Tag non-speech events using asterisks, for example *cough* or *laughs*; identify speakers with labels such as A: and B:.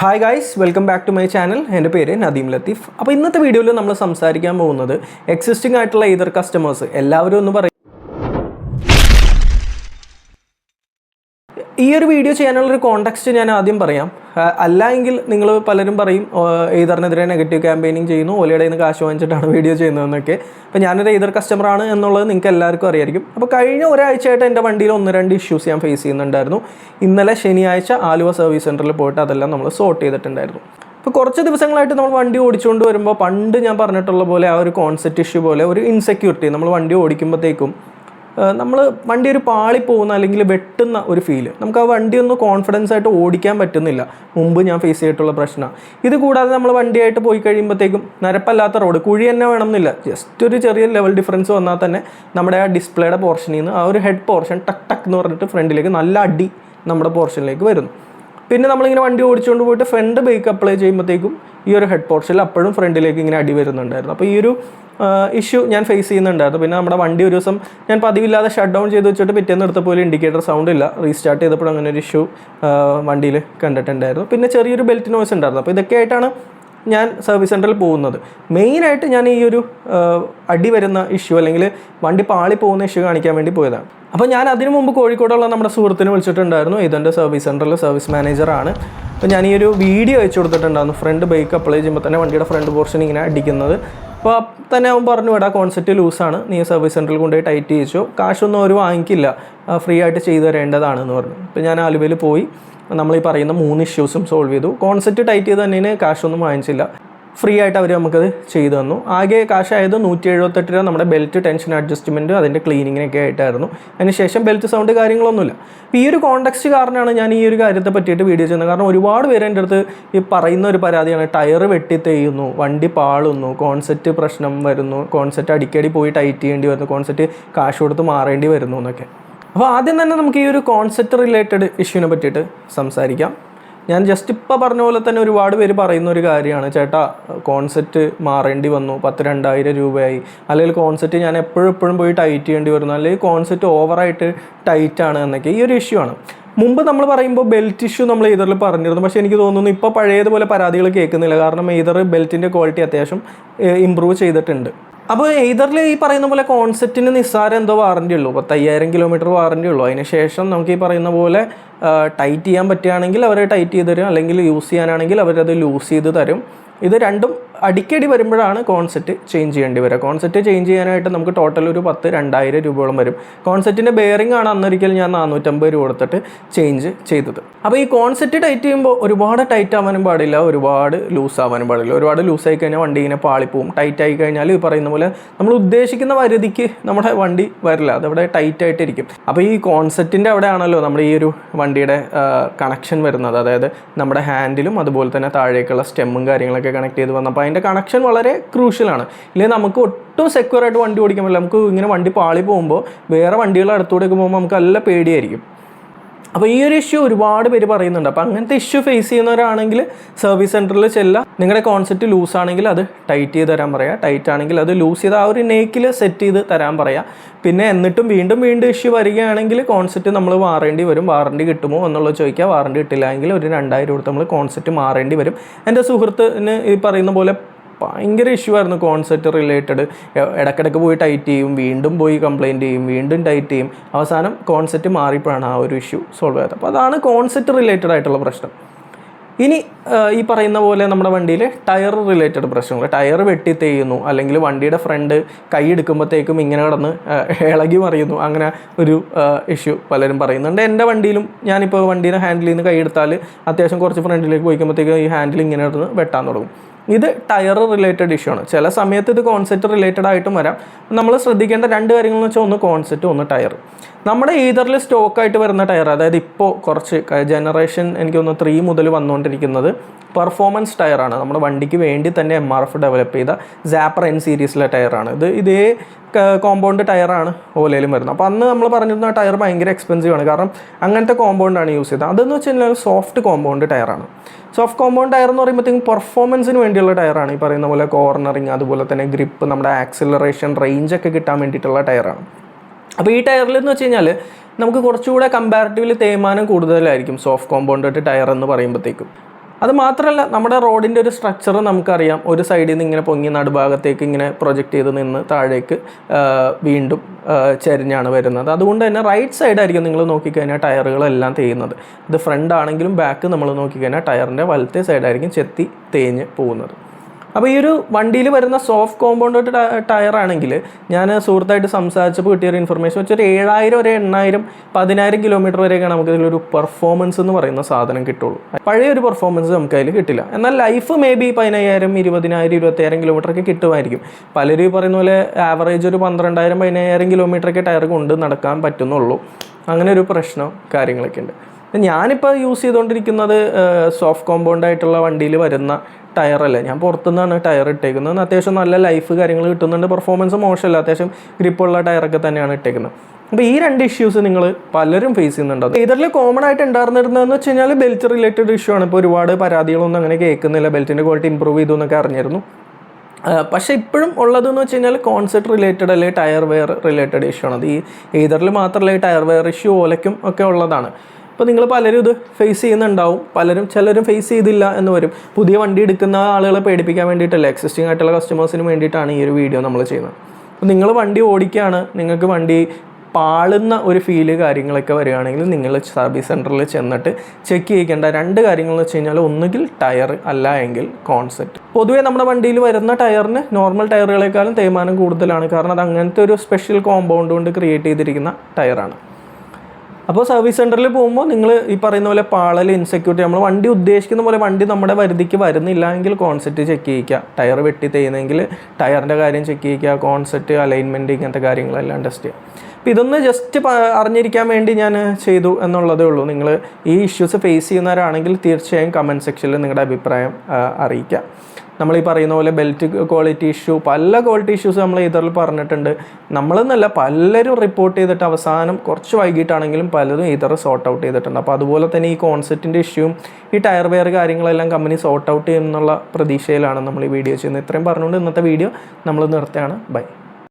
A: Hi guys welcome back to my channel എന്റെ പേര് നദീം ലത്തീഫ്. അപ്പോൾ ഇന്നത്തെ വീഡിയോയിൽ നമ്മൾ സംസാരിക്കാൻ പോകുന്നത് എക്സിസ്റ്റിംഗ് ആയിട്ടുള്ള ഇതർ കസ്റ്റമേഴ്സ് എല്ലാവരും ഒന്ന് പറയും ഈ ഒരു വീഡിയോ ചെയ്യാനുള്ളൊരു കോണ്ടെക്സ്റ്റ് ഞാൻ ആദ്യം പറയാം. അല്ല എങ്കിൽ നിങ്ങൾ പലരും പറയും എയ്തറിനെതിരെ നെഗറ്റീവ് ക്യാമ്പയിനിങ് ചെയ്യുന്നു ഓലയുടെ നിന്ന് കാശ് വാങ്ങിച്ചിട്ടാണ് *laughs* വീഡിയോ ചെയ്യുന്നതെന്നൊക്കെ. അപ്പോൾ ഞാനൊരു എയ്തർ കസ്റ്റമറാണ് എന്നുള്ളത് നിങ്ങൾക്ക് എല്ലാവർക്കും അറിയായിരിക്കും. അപ്പോൾ കഴിഞ്ഞ ഒരാഴ്ചയായിട്ട് എന്റെ വണ്ടിയിൽ ഒന്ന് രണ്ട് ഇഷ്യൂസ് ഞാൻ ഫേസ് ചെയ്യുന്നുണ്ടായിരുന്നു. ഇന്നലെ ശനിയാഴ്ച ആലുവ സർവീസ് സെന്ററിൽ പോയിട്ട് അതെല്ലാം നമ്മൾ സോർട്ട് ചെയ്തിട്ടുണ്ടായിരുന്നു. ഇപ്പോൾ കുറച്ച് ദിവസങ്ങളായിട്ട് നമ്മൾ വണ്ടി ഓടിച്ചുകൊണ്ട് വരുമ്പോൾ പണ്ട് ഞാൻ പറഞ്ഞിട്ടുള്ള പോലെ ആ ഒരു കോൺസെപ്റ്റ് ഇഷ്യൂ പോലെ ഒരു ഇൻസെക്യൂരിറ്റി നമ്മൾ വണ്ടി ഓടിക്കുമ്പോഴത്തേക്കും നമ്മൾ വണ്ടി ഒരു പാളി പോകുന്ന അല്ലെങ്കിൽ വെട്ടുന്ന ഒരു ഫീൽ നമുക്ക് ആ വണ്ടി ഒന്ന് കോൺഫിഡൻസ് ആയിട്ട് ഓടിക്കാൻ പറ്റുന്നില്ല. മുമ്പ് ഞാൻ ഫേസ് ചെയ്തിട്ടുള്ള പ്രശ്നമാണ് ഇത് കൂടാതെ നമ്മൾ വണ്ടിയായിട്ട് പോയി കഴിയുമ്പോഴത്തേക്കും നരപ്പല്ലാത്ത റോഡ് കുഴി തന്നെ വേണമെന്നില്ല. ജസ്റ്റ് ഒരു ചെറിയ ലെവൽ ഡിഫറൻസ് വന്നാൽ തന്നെ നമ്മുടെ ആ ഡിസ്പ്ലേയുടെ പോർഷനിൽ നിന്ന് ആ ഒരു ഹെഡ് പോർഷൻ ടക്ക് ടക്ക് എന്ന് പറഞ്ഞിട്ട് ഫ്രണ്ടിലേക്ക് നല്ല അടി നമ്മുടെ പോർഷനിലേക്ക് വരുന്നു. പിന്നെ നമ്മളിങ്ങനെ വണ്ടി ഓടിച്ചുകൊണ്ട് പോയിട്ട് ഫ്രണ്ട് ബ്രേക്ക് അപ്ലൈ ചെയ്യുമ്പോഴത്തേക്കും ഈ ഒരു ഹെഡ് പോർഷനിൽ അപ്പോഴും ഫ്രണ്ടിലേക്ക് ഇങ്ങനെ അടി വരുന്നുണ്ടായിരുന്നു. അപ്പോൾ ഈ ഒരു ഇഷ്യൂ ഞാൻ ഫേസ് ചെയ്യുന്നുണ്ടായിരുന്നു. പിന്നെ നമ്മുടെ വണ്ടി ഒരു ദിവസം ഞാൻ പതിവില്ലാതെ ഷട്ട് ഡൗൺ ചെയ്ത് വെച്ചിട്ട് പിറ്റേന്ന് എടുത്ത പോലെ ഇൻഡിക്കേറ്റർ സൗണ്ട് ഇല്ല. റീസ്റ്റാർട്ട് ചെയ്തപ്പോൾ അങ്ങനെ ഒരു ഇഷ്യൂ വണ്ടിയിൽ കണ്ടിട്ടുണ്ടായിരുന്നു. പിന്നെ ചെറിയൊരു ബെൽറ്റ് നോയ്സ് ഉണ്ടായിരുന്നു. അപ്പോൾ ഇതൊക്കെ ആയിട്ടാണ് ഞാൻ സർവീസ് സെന്ററിൽ പോകുന്നത്. മെയിനായിട്ട് ഞാൻ ഈ ഒരു അടി വരുന്ന ഇഷ്യൂ അല്ലെങ്കിൽ വണ്ടി പാളി പോകുന്ന ഇഷ്യൂ കാണിക്കാൻ വേണ്ടി പോയതാണ്. അപ്പോൾ ഞാൻ അതിനു മുമ്പ് കോഴിക്കോടുള്ള നമ്മുടെ സുഹൃത്തിനെ വിളിച്ചിട്ടുണ്ടായിരുന്നു. ഇതെന്റെ സർവീസ് സെന്ററിൽ സർവീസ് മാനേജറാണ് അപ്പോൾ ഞാൻ ഈ ഒരു വീഡിയോ അയച്ചു കൊടുത്തിട്ടുണ്ടായിരുന്നു. ഫ്രണ്ട് ബൈക്ക് അപ്ലൈ ചെയ്യുമ്പോൾ തന്നെ വണ്ടിയുടെ ഫ്രണ്ട് പോർഷൻ ഇങ്ങനെ അടിക്കുന്നത്. അപ്പോൾ തന്നെ അവൻ പറഞ്ഞു എടാ കോൺസെപ്റ്റ് ലൂസാണ് നീ സർവീസ് സെന്ററിൽ കൊണ്ടുപോയി ടൈറ്റ് ചെയ്യിച്ചു. കാശൊന്നും അവർ വാങ്ങിക്കില്ല. ഫ്രീ ആയിട്ട് ചെയ്തു തരേണ്ടതാണ് എന്ന് പറഞ്ഞു. അപ്പോൾ ഞാൻ ആലുവയിൽ പോയി. നമ്മൾ ഈ പറയുന്ന മൂന്ന് ഇഷ്യൂസും സോൾവ് ചെയ്തു. കോൺസെപ്റ്റ് ടൈറ്റ് ചെയ്ത് തന്നെ കാശൊന്നും വാങ്ങിച്ചില്ല. ഫ്രീ ആയിട്ട് അവർ നമുക്കത് ചെയ്തു തന്നു. ആകെ കാശായത് നൂറ്റി എഴുപത്തെട്ട് രൂപ നമ്മുടെ ബെൽറ്റ് ടെൻഷൻ അഡ്ജസ്റ്റ്മെന്റ് അതിന്റെ ക്ലീനിങ്ങിനൊക്കെ ആയിട്ടായിരുന്നു. അതിനുശേഷം ബെൽറ്റ് സൗണ്ട് കാര്യങ്ങളൊന്നുമില്ല. ഈ ഒരു കോണ്ടക്സ്റ്റ് കാരണമാണ് ഞാൻ ഈ ഒരു കാര്യത്തെ പറ്റിയിട്ട് വീഡിയോ ചെയ്യുന്നത്. കാരണം ഒരുപാട് പേര് എന്റെ അടുത്ത് ഈ പറയുന്ന ഒരു പരാതിയാണ്. ടയർ വെട്ടി തെയ്യുന്നു വണ്ടി പാളുന്നു കോൺസെപ്റ്റ് പ്രശ്നം വരുന്നു കോൺസെപ്റ്റ് അടിക്കടി പോയി ടൈറ്റ് ചെയ്യേണ്ടി വരുന്നു കോൺസെപ്റ്റ് കാശ് കൊടുത്ത് മാറേണ്ടി വരുന്നു എന്നൊക്കെ. അപ്പോൾ ആദ്യം തന്നെ നമുക്ക് ഈ ഒരു കോൺസെപ്റ്റ് റിലേറ്റഡ് ഇഷ്യൂവിനെ പറ്റിയിട്ട് സംസാരിക്കാം. ഞാൻ ജസ്റ്റ് ഇപ്പോൾ പറഞ്ഞ പോലെ തന്നെ ഒരുപാട് പേര് പറയുന്ന ഒരു കാര്യമാണ്. ചേട്ടാ കോൺസെപ്റ്റ് മാറേണ്ടി വന്നു. പത്ത് രണ്ടായിരം രൂപയായി. അല്ലെങ്കിൽ കോൺസെപ്റ്റ് ഞാൻ എപ്പോഴും എപ്പോഴും പോയി ടൈറ്റ് ചെയ്യേണ്ടി വരുന്നു. അല്ലെങ്കിൽ കോൺസെപ്റ്റ് ഓവറായിട്ട് ടൈറ്റ് ആണ് എന്നൊക്കെ ഈ ഒരു ഇഷ്യൂ ആണ്. മുമ്പ് നമ്മൾ പറയുമ്പോൾ ബെൽറ്റ് ഇഷ്യൂ നമ്മൾ ഈതറിൽ പറഞ്ഞിരുന്നു. പക്ഷേ എനിക്ക് തോന്നുന്നു ഇപ്പോൾ പഴയതുപോലെ പരാതികൾ കേൾക്കുന്നില്ല. കാരണം ഈതർ ബെൽറ്റിന്റെ ക്വാളിറ്റി അത്യാവശ്യം ഇമ്പ്രൂവ് ചെയ്തിട്ടുണ്ട്. അപ്പോൾ എയ്തറിൽ ഈ പറയുന്ന പോലെ കോൺസെപ്റ്റിന് നിസ്സാരം എന്തോ വാറന്റി ഉള്ളൂ. പത്തയ്യായിരം കിലോമീറ്റർ വാറന്റി ഉള്ളൂ. അതിന് ശേഷം നമുക്ക് ഈ പറയുന്ന പോലെ ടൈറ്റ് ചെയ്യാൻ പറ്റുകയാണെങ്കിൽ അവർ ടൈറ്റ് ചെയ്ത് തരും. അല്ലെങ്കിൽ യൂസ് ചെയ്യാനാണെങ്കിൽ അവരത് ലൂസ് ചെയ്ത് തരും. ഇത് രണ്ടും അടിക്കടി വരുമ്പോഴാണ് കോൺസെറ്റ് ചേഞ്ച് ചെയ്യേണ്ടി വരിക. കോൺസെറ്റ് ചേഞ്ച് ചെയ്യാനായിട്ട് നമുക്ക് ടോട്ടൽ ഒരു പത്ത് രണ്ടായിരം രൂപയോളം വരും. കോൺസെപ്റ്റിന്റെ ബെയറിംഗ് ആണ് അന്നൊരിക്കൽ ഞാൻ നാനൂറ്റമ്പത് രൂപ കൊടുത്തിട്ട് ചേഞ്ച് ചെയ്തത്. അപ്പോൾ ഈ കോൺസെറ്റ് ടൈറ്റ് ചെയ്യുമ്പോൾ ഒരുപാട് ടൈറ്റ് ആവാനും പാടില്ല. ഒരുപാട് ലൂസ് ആവാനും പാടില്ല. ഒരുപാട് ലൂസ് ആയി കഴിഞ്ഞാൽ വണ്ടി ഇങ്ങനെ പാളിപ്പോവും. ടൈറ്റ് ആയി കഴിഞ്ഞാൽ ഈ പറയുന്ന പോലെ നമ്മൾ ഉദ്ദേശിക്കുന്ന പരിധിക്ക് നമ്മുടെ വണ്ടി വരില്ല. അതവിടെ ടൈറ്റ് ആയിട്ടിരിക്കും. അപ്പോൾ ഈ കോൺസെപ്റ്റിന്റെ അവിടെ ആണല്ലോ നമ്മുടെ ഈ ഒരു വണ്ടിയുടെ കണക്ഷൻ വരുന്നത്. അതായത് നമ്മുടെ ഹാൻഡിലും അതുപോലെ തന്നെ താഴേക്കുള്ള സ്റ്റെമ്മും കാര്യങ്ങളൊക്കെ കണക്ട് ചെയ്ത് വന്നപ്പോൾ അതിന്റെ കണക്ഷൻ വളരെ ക്രൂഷ്യലാണ് ഇല്ലെങ്കിൽ നമുക്ക് ഒട്ടും സെക്യൂർ ആയിട്ട് വണ്ടി ഓടിക്കാൻ പറ്റില്ല. നമുക്ക് ഇങ്ങനെ വണ്ടി പാളി പോകുമ്പോൾ വേറെ വണ്ടികൾ അടുത്തൂടെയൊക്കെ പോകുമ്പോൾ നമുക്ക് നല്ല പേടിയായിരിക്കും. അപ്പോൾ ഈ ഒരു ഇഷ്യൂ ഒരുപാട് പേര് പറയുന്നുണ്ട്. അപ്പോൾ അങ്ങനത്തെ ഇഷ്യൂ ഫേസ് ചെയ്യുന്നവരാണെങ്കിൽ സർവീസ് സെന്ററിൽ ചെല്ലുക നിങ്ങളുടെ കോൺസെപ്റ്റ് ലൂസ് ആണെങ്കിൽ അത് ടൈറ്റ് ചെയ്ത് തരാൻ പറയുക ടൈറ്റ് ആണെങ്കിൽ അത് ലൂസ് ചെയ്ത് ആ ഒരു നേക്കിൽ സെറ്റ് ചെയ്ത് തരാൻ പറയുക പിന്നെ എന്നിട്ടും വീണ്ടും വീണ്ടും ഇഷ്യൂ വരികയാണെങ്കിൽ കോൺസെപ്റ്റ് നമ്മൾ വാറണ്ടി വരും. വാറണ്ടി കിട്ടുമോ എന്നുള്ളത് ചോദിക്കുക വാറണ്ടി കിട്ടില്ല എങ്കിൽ ഒരു രണ്ടായിരം കൊടുത്ത് നമ്മൾ കോൺസെപ്റ്റ് മാറേണ്ടി വരും. എന്റെ സുഹൃത്തിന് ഈ പറയുന്ന പോലെ ഭയങ്കര ഇഷ്യൂ ആയിരുന്നു കോൺസെപ്റ്റ് റിലേറ്റഡ് ഇടയ്ക്കിടയ്ക്ക് പോയി ടൈറ്റ് ചെയ്യും വീണ്ടും പോയി കംപ്ലയിന്റ് ചെയ്യും വീണ്ടും ടൈറ്റ് ചെയ്യും. അവസാനം കോൺസെപ്റ്റ് മാറിയപ്പോഴാണ് ആ ഒരു ഇഷ്യൂ സോൾവ് ആയത്. അപ്പോൾ അതാണ് കോൺസെപ്റ്റ് റിലേറ്റഡ് ആയിട്ടുള്ള പ്രശ്നം. ഇനി ഈ പറയുന്ന പോലെ നമ്മുടെ വണ്ടിയിൽ ടയർ റിലേറ്റഡ് പ്രശ്നങ്ങൾ. ടയർ വെട്ടി അല്ലെങ്കിൽ വണ്ടിയുടെ ഫ്രണ്ട് കൈ എടുക്കുമ്പോഴത്തേക്കും ഇങ്ങനെ കിടന്ന് ഇളകി മറിയുന്നു. അങ്ങനെ ഒരു ഇഷ്യൂ പലരും പറയുന്നുണ്ട്. എന്റെ വണ്ടിയിലും ഞാനിപ്പോൾ വണ്ടീനെ ഹാൻഡിൽ നിന്ന് കൈ എടുത്താൽ അത്യാവശ്യം കുറച്ച് ഫ്രണ്ടിലേക്ക് പോയിക്കുമ്പോഴത്തേക്കും ഈ ഹാൻഡിൽ ഇങ്ങനെ കിടന്ന് വെട്ടാൻ തുടങ്ങും. ഇത് ടയർ റിലേറ്റഡ് ഇഷ്യൂ ആണ്. ചില സമയത്ത് ഇത് കോൺസെപ്റ്റ് റിലേറ്റഡ് ആയിട്ടും വരാം. നമ്മൾ ശ്രദ്ധിക്കേണ്ട രണ്ട് കാര്യങ്ങൾ എന്ന് വെച്ചാൽ ഒന്ന് കോൺസെപ്റ്റ് ഒന്ന് ടയർ നമ്മുടെ ഈതറിൽ സ്റ്റോക്കായിട്ട് വരുന്ന ടയർ അതായത് ഇപ്പോൾ കുറച്ച് ജനറേഷൻ എനിക്ക് തോന്നുന്നു ത്രീ മുതൽ വന്നുകൊണ്ടിരിക്കുന്നത് പെർഫോമൻസ് ടയറാണ് നമ്മുടെ വണ്ടിക്ക് വേണ്ടി തന്നെ എം ആർ എഫ് ഡെവലപ്പ് ചെയ്ത സാപ്പർ എൻ സീരീസിലെ ടയറാണ് ഇത് ഇതേ കോമ്പൗണ്ട് ടയറാണ് ഓലയിലും വരുന്നത്. അപ്പോൾ അന്ന് നമ്മൾ പറഞ്ഞിരുന്ന ആ ടയർ ഭയങ്കര എക്സ്പെൻസീവ് ആണ്. കാരണം അങ്ങനത്തെ കോമ്പൗണ്ടാണ് യൂസ് ചെയ്തത്. അതെന്ന് വെച്ച് കഴിഞ്ഞാൽ സോഫ്റ്റ് കോമ്പൗണ്ട് ടയറാണ് സോഫ്റ്റ് കോമ്പൗണ്ട് ടയർ എന്ന് പറയുമ്പോഴത്തേക്കും പെർഫോമൻസിന് വേണ്ടിയുള്ള ടയറാണ് ഈ പറയുന്ന പോലെ കോർണറിങ് അതുപോലെ തന്നെ ഗ്രിപ്പ് നമ്മുടെ ആക്സിലറേഷൻ റേഞ്ച് ഒക്കെ കിട്ടാൻ വേണ്ടിയിട്ടുള്ള ടയറാണ് അപ്പോൾ ഈ ടയറിൽ എന്ന് വെച്ച് കഴിഞ്ഞാൽ നമുക്ക് കുറച്ചുകൂടെ കമ്പാരിറ്റീവ്ലി തേയ്മാനം കൂടുതലായിരിക്കും സോഫ്റ്റ് കോമ്പൗണ്ട് ടയർ എന്ന് പറയുമ്പോഴത്തേക്കും അത് മാത്രമല്ല നമ്മുടെ റോഡിന്റെ ഒരു സ്ട്രക്ചർ നമുക്കറിയാം. ഒരു സൈഡിൽ നിന്ന് ഇങ്ങനെ പൊങ്ങി നടുഭാഗത്തേക്ക് ഇങ്ങനെ പ്രൊജക്റ്റ് ചെയ്ത് നിന്ന് താഴേക്ക് വീണ്ടും ചരിഞ്ഞാണ് വരുന്നത്. അതുകൊണ്ട് തന്നെ റൈറ്റ് സൈഡായിരിക്കും നിങ്ങൾ നോക്കിക്കഴിഞ്ഞാൽ ടയറുകളെല്ലാം തേയുന്നത്. ഇത് ഫ്രണ്ട് ആണെങ്കിലും ബാക്ക് നമ്മൾ നോക്കിക്കഴിഞ്ഞാൽ ടയറിന്റെ വലത്തെ സൈഡായിരിക്കും ചെത്തി തേഞ്ഞ് പോകുന്നത്. അപ്പോൾ ഈ ഒരു വണ്ടിയിൽ വരുന്ന സോഫ്റ്റ് കോമ്പൗണ്ട് ടയർ ആണെങ്കിൽ ഞാൻ സുഹൃത്തായിട്ട് സംസാരിച്ചപ്പോൾ കിട്ടിയ ഒരു ഇൻഫർമേഷൻ ഒരു ഏഴായിരം ഒരു എണ്ണായിരം പതിനായിരം കിലോമീറ്റർ വരെയൊക്കെ നമുക്ക് ഇതിലൊരു പെർഫോമൻസ് എന്ന് പറയുന്ന സാധനം കിട്ടുള്ളൂ. പഴയ ഒരു പെർഫോമൻസ് നമുക്ക് അതിൽ കിട്ടില്ല. എന്നാൽ ലൈഫ് മേ ബി പതിനയ്യായിരം ഇരുപതിനായിരം കിലോമീറ്റർ ഒക്കെ കിട്ടുമായിരിക്കും. പലരും ഈ പറയുന്ന പോലെ ആവറേജ് ഒരു പന്ത്രണ്ടായിരം പതിനയ്യായിരം കിലോമീറ്ററൊക്കെ ടയർ കൊണ്ട് നടക്കാൻ പറ്റുന്നുള്ളൂ. അങ്ങനെ ഒരു പ്രശ്നം കാര്യങ്ങളൊക്കെ ഉണ്ട്. ഞാനിപ്പോൾ യൂസ് ചെയ്തുകൊണ്ടിരിക്കുന്നത് സോഫ്റ്റ് കോമ്പൗണ്ട് ആയിട്ടുള്ള വണ്ടിയിൽ വരുന്ന ടയറല്ല ഞാൻ പുറത്തുനിന്നാണ് ടയർ ഇട്ടേക്കുന്നത്. അത്യാവശ്യം നല്ല ലൈഫ് കാര്യങ്ങൾ കിട്ടുന്നുണ്ട്. പെർഫോമൻസ് മോശമല്ല. അത്യാവശ്യം ഗ്രിപ്പുള്ള ടയറൊക്കെ തന്നെയാണ് ഇട്ടേക്കുന്നത്. അപ്പോൾ ഈ രണ്ട് ഇഷ്യൂസ് നിങ്ങൾ പലരും ഫേസ് ചെയ്യുന്നുണ്ട്. ഇതിൽ കോമൺ ആയിട്ട് ഉണ്ടായിരുന്നിരുന്നതെന്ന് വെച്ച് കഴിഞ്ഞാൽ ബെൽറ്റ് റിലേറ്റഡ് ഇഷ്യൂ ആണ്. ഇപ്പോൾ ഒരുപാട് പരാതികളൊന്നും അങ്ങനെ കേൾക്കുന്നില്ല. ബെൽറ്റിന്റെ ക്വാളിറ്റി ഇമ്പ്രൂവ് ചെയ്തു എന്നൊക്കെ അറിഞ്ഞിരുന്നു. പക്ഷേ ഇപ്പോഴും ഉള്ളതെന്ന് വെച്ച് കഴിഞ്ഞാൽ കോൺസെപ്റ്റ് റിലേറ്റഡ് അല്ലെങ്കിൽ ടയർ വെയർ റിലേറ്റഡ് ഇഷ്യൂ ആണ്. അത് ഈ ഏതറിൽ മാത്രമല്ല ഈ ടയർ വെയർ ഇഷ്യൂ ഓലയ്ക്കും ഒക്കെ ഉള്ളതാണ്. അപ്പോൾ നിങ്ങൾ പലരും ഇത് ഫേസ് ചെയ്യുന്നുണ്ടാവും. പലരും ചിലരും ഫേസ് ചെയ്തില്ല എന്ന് വരും. പുതിയ വണ്ടി എടുക്കുന്ന ആളുകളെ പേടിപ്പിക്കാൻ വേണ്ടിയിട്ടല്ല. എക്സിസ്റ്റിംഗ് ആയിട്ടുള്ള കസ്റ്റമേഴ്സിന് വേണ്ടിയിട്ടാണ് ഈ ഒരു വീഡിയോ നമ്മൾ ചെയ്യുന്നത്. അപ്പോൾ നിങ്ങൾ വണ്ടി ഓടിക്കുകയാണ് നിങ്ങൾക്ക് വണ്ടി പാളുന്ന ഒരു ഫീൽ കാര്യങ്ങളൊക്കെ വരികയാണെങ്കിൽ നിങ്ങൾ സർവീസ് സെന്ററിൽ ചെന്നിട്ട് ചെക്ക് ചെയ്യിക്കേണ്ട രണ്ട് കാര്യങ്ങൾ എന്ന് വെച്ച് കഴിഞ്ഞാൽ ഒന്നുകിൽ ടയർ അല്ല എങ്കിൽ കോൺസെപ്റ്റ് പൊതുവേ നമ്മുടെ വണ്ടിയിൽ വരുന്ന ടയറിന് നോർമൽ ടയറുകളെക്കാളും തേയ്മാനം കൂടുതലാണ്. കാരണം അത് അങ്ങനത്തെ ഒരു സ്പെഷ്യൽ കോമ്പൗണ്ട് കൊണ്ട് ക്രിയേറ്റ് ചെയ്തിരിക്കുന്ന ടയറാണ് അപ്പോൾ സർവീസ് സെന്ററിൽ പോകുമ്പോൾ നിങ്ങൾ ഈ പറയുന്ന പോലെ പാളൽ ഇൻസെക്യൂരിറ്റി നമ്മൾ വണ്ടി ഉദ്ദേശിക്കുന്ന പോലെ വണ്ടി നമ്മുടെ പരിധിക്ക് വരുന്നില്ല എങ്കിൽ കോൺസെപ്റ്റ് ചെക്ക് ചെയ്യിക്കുക. ടയർ വെട്ടി തേയുന്നെങ്കിൽ ടയറിന്റെ കാര്യം ചെക്ക് ചെയ്യിക്കുക. കോൺസെപ്റ്റ് അലൈൻമെന്റ് ഇങ്ങനത്തെ കാര്യങ്ങളെല്ലാം ടെസ്റ്റ് ചെയ്യുക. അപ്പോൾ ഇതൊന്ന് ജസ്റ്റ് അറിഞ്ഞിരിക്കാൻ വേണ്ടി ഞാൻ ചെയ്തു എന്നുള്ളതേ ഉള്ളൂ. നിങ്ങൾ ഈ ഇഷ്യൂസ് ഫേസ് ചെയ്യുന്നവരാണെങ്കിൽ തീർച്ചയായും കമന്റ് സെക്ഷനിൽ നിങ്ങളുടെ അഭിപ്രായം അറിയിക്കുക. നമ്മൾ ഈ പറയുന്ന പോലെ ബെൽറ്റ് ക്വാളിറ്റി ഇഷ്യൂ പല ക്വാളിറ്റി ഇഷ്യൂസ് നമ്മൾ ഇതിൽ പറഞ്ഞിട്ടുണ്ട്. നമ്മളെന്നല്ല പലരും റിപ്പോർട്ട് ചെയ്തിട്ട് അവസാനം കുറച്ച് വൈകിട്ടാണെങ്കിലും പലരും ഇതർ സോർട്ട് ഔട്ട് ചെയ്തിട്ടുണ്ട്. അപ്പോൾ അതുപോലെ തന്നെ ഈ കോൺസെപ്റ്റിന്റെ ഇഷ്യൂവും ഈ ടയർ വെയർ കാര്യങ്ങളെല്ലാം കമ്പനി സോർട്ട് ഔട്ട് ചെയ്യുമെന്നുള്ള പ്രതീക്ഷയിലാണ് നമ്മൾ ഈ വീഡിയോ ചെയ്യുന്നത്. ഇത്രയും പറഞ്ഞുകൊണ്ട് ഇന്നത്തെ വീഡിയോ നമ്മൾ നിർത്തുകയാണ്. ബൈ